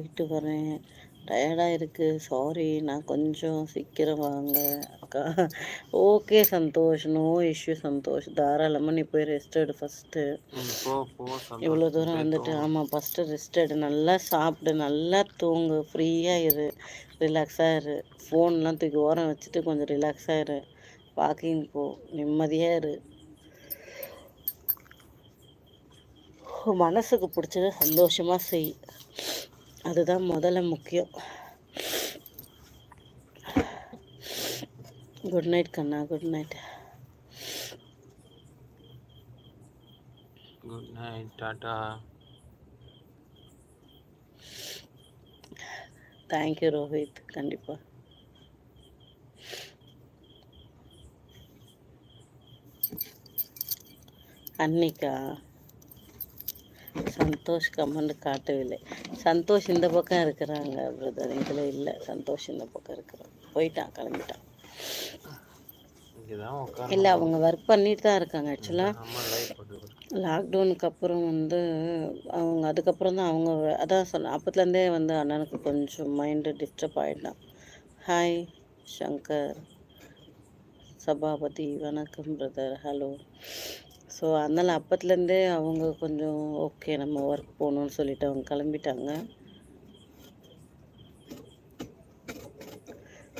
போயிட்டு வரேன். டயர்டாக இருக்குது சாரி நான் கொஞ்சம் சீக்கிரம் வாங்க அக்கா. Okay Santosh. No issue Santosh. தாராளமாக நீ போய் ரெஸ்ட் எடு ஃபஸ்ட்டு. இவ்வளோ தூரம் வந்துட்டு ஆமாம் ஃபஸ்ட்டு ரெஸ்ட் எடு. நல்லா சாப்பிடு நல்லா தூங்கு. ஃப்ரீயாக இரு. ரிலாக்ஸாக இரு. ஃபோன்லாம் தூக்கி ஓரம் வச்சுட்டு கொஞ்சம் ரிலாக்ஸாக இரு. வாக்கிங் போ. நிம்மதியாக இரு. மனசுக்கு பிடிச்சத சந்தோஷமாக செய். அதுதான் முதல்ல முக்கியம். Good night Kanna. Good night good night tata. Thank you Rohit கண்டிப்பாக அன்னிக்கா? சந்தோஷ் கமெண்ட் காட்டவில்லை. சந்தோஷ் இந்த பக்கம் இருக்கிறாங்க பிரதர் இதில் இல்லை. சந்தோஷ் இந்த பக்கம் இருக்கிறான். போயிட்டான் கிளம்பிட்டான். இல்லை அவங்க ஒர்க் பண்ணிட்டு தான் இருக்காங்க ஆக்சுவலாக லாக்டவுனுக்கு அப்புறம் வந்து அவங்க அதுக்கப்புறம் தான் அவங்க அதான் சொன்னேன் அப்பத்துலேருந்தே வந்து அண்ணனுக்கு கொஞ்சம் மைண்டு டிஸ்டர்ப் ஆகிட்டான் ஹாய் சங்கர் சபாபதி வணக்கம் பிரதர் ஹலோ ஸோ அதனால் அப்பத்துலேருந்தே அவங்க கொஞ்சம் ஓகே நம்ம ஒர்க் போகணும்னு சொல்லிட்டு அவங்க கிளம்பிட்டாங்க.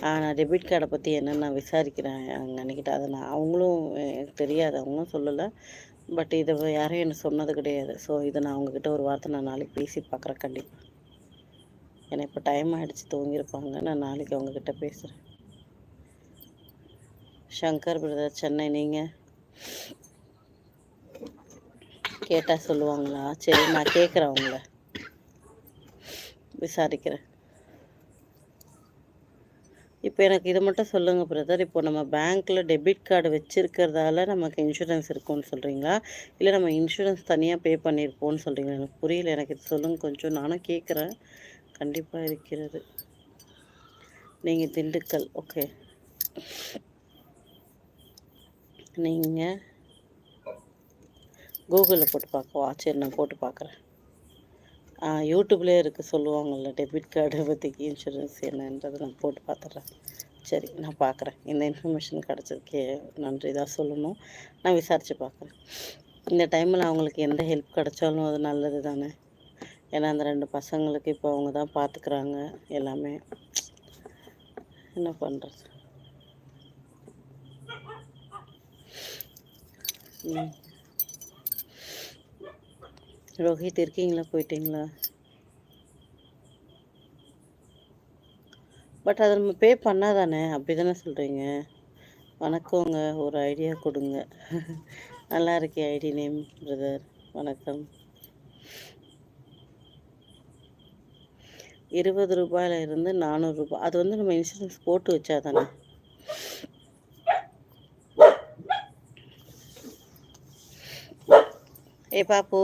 நான் டெபிட் கார்டை பற்றி என்னென்னு நான் விசாரிக்கிறேன். அவங்க அன்றைக்கிட்ட அதை நான் அவங்களும் எனக்கு தெரியாது. அவங்களும் சொல்லலை. பட் இதை யாரும் எனக்கு சொன்னது கிடையாது. ஸோ இதை நான் அவங்கக்கிட்ட ஒரு வார்த்தை நான் நாளைக்கு பேசி பார்க்குறேன் கண்டிப்பாக ஏன்னா இப்போ டைம் ஆகிடுச்சு தூங்கியிருப்பாங்க நான் நாளைக்கு அவங்கக்கிட்ட பேசுகிறேன் சங்கர் பிரதர் சென்னை நீங்கள் கேட்டால் சொல்லுவாங்களா? சரி நான் கேட்குறேன் அவங்கள விசாரிக்கிறேன். இப்போ எனக்கு இதை மட்டும் சொல்லுங்கள் பிரதர் இப்போ நம்ம பேங்க்கில் டெபிட் கார்டு வச்சுருக்கிறதால நமக்கு இன்சூரன்ஸ் இருக்கும்னு சொல்கிறீங்களா இல்லை நம்ம இன்சூரன்ஸ் தனியாக பே பண்ணியிருப்போம்னு சொல்கிறீங்களா எனக்கு புரியல. எனக்கு இது சொல்லுங்கள் கொஞ்சம். நானும் கேட்குறேன் கண்டிப்பாக இருக்கிறது. நீங்கள் திண்டுக்கல். ஓகே நீங்கள் கூகுளில் போட்டு பார்க்கவா சரி நான் போட்டு பார்க்குறேன் யூடியூப்லேயே இருக்குது சொல்லுவாங்கள்ல டெபிட் கார்டை பற்றி இன்சூரன்ஸ் என்னன்றதை நான் போட்டு பார்த்துட்றேன் சரி நான் பார்க்குறேன் இந்த இன்ஃபர்மேஷன் கிடச்சதுக்கே நன்றி தான் சொல்லணும். நான் விசாரித்து பார்க்குறேன் இந்த டைமில் அவங்களுக்கு எந்த ஹெல்ப் கிடைச்சாலும் அது நல்லது தானே? ஏன்னா அந்த ரெண்டு பசங்களுக்கு இப்போ அவங்க தான் பார்த்துக்குறாங்க எல்லாமே. என்ன பண்ணுறது ம். ரோஹித் இருக்கீங்களா? போயிட்டீங்களா? பட் அதை நம்ம பே பண்ணாதானே? அப்படி தானே சொல்கிறீங்க வணக்கங்க. ஒரு ஐடியா கொடுங்க. நல்லா இருக்கே ஐடி நேம் பிரதர் வணக்கம். இருபது ரூபாயில இருந்து நானூறு ரூபாய் அது வந்து நம்ம இன்சூரன்ஸ் போட்டு வச்சா தானே ஏ பாப்பு.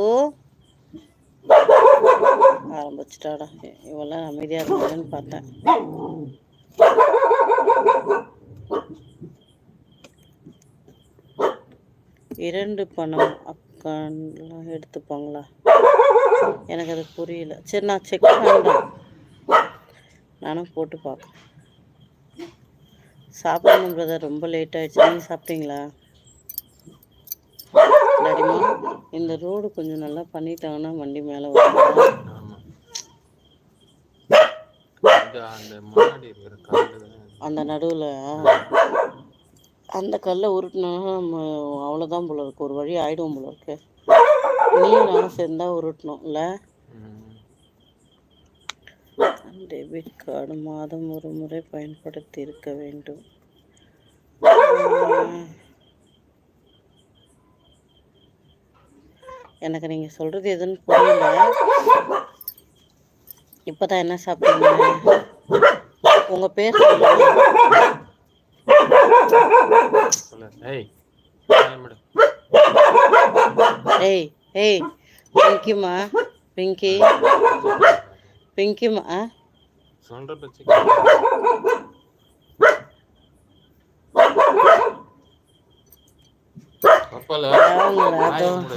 ஆரம்பிச்சிட்டாடா. இவெல்லாம் அமைதியாக இருக்காதுன்னு பார்த்தேன். இரண்டு பணம் அக்கௌண்ட்லாம் எடுத்துப்பாங்களா? எனக்கு அது புரியல. சரி நான் செக் பண்ணுறேன் நானும் போட்டு பார்க்குறேன். சாப்பிடணும் பிரதர் ரொம்ப லேட் ஆயிடுச்சு. நீங்கள் சாப்பிட்டீங்களா? இந்த ரோடு கொஞ்சம் நல்லா பண்ணிட்டாங்கன்னா வண்டி மேலே வரும் ஆமா இந்த அந்த அந்த நடுவில் அந்த கல்லை உருட்டினா நம்ம அவ்வளோதான் போல இருக்கு. ஒரு வழி ஆயிடுவோம் போல இருக்கு. நீயும் நானும் சேர்ந்தா உருட்டணும் இல்லை? டெபிட் கார்டு மாதம் ஒரு முறை பயன்படுத்தி இருக்க வேண்டும். எனக்கு நீங்கள் சொல்கிறது எதுன்னு புரியல. இப்போ தான் என்ன சாப்பிட்டீங்க? உங்கள் பேர் ஏய் ஏய் பிங்கிம்மா பிங்கி பிங்கிம்மா சொல்ற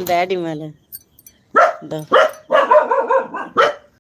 டேடி மேலே.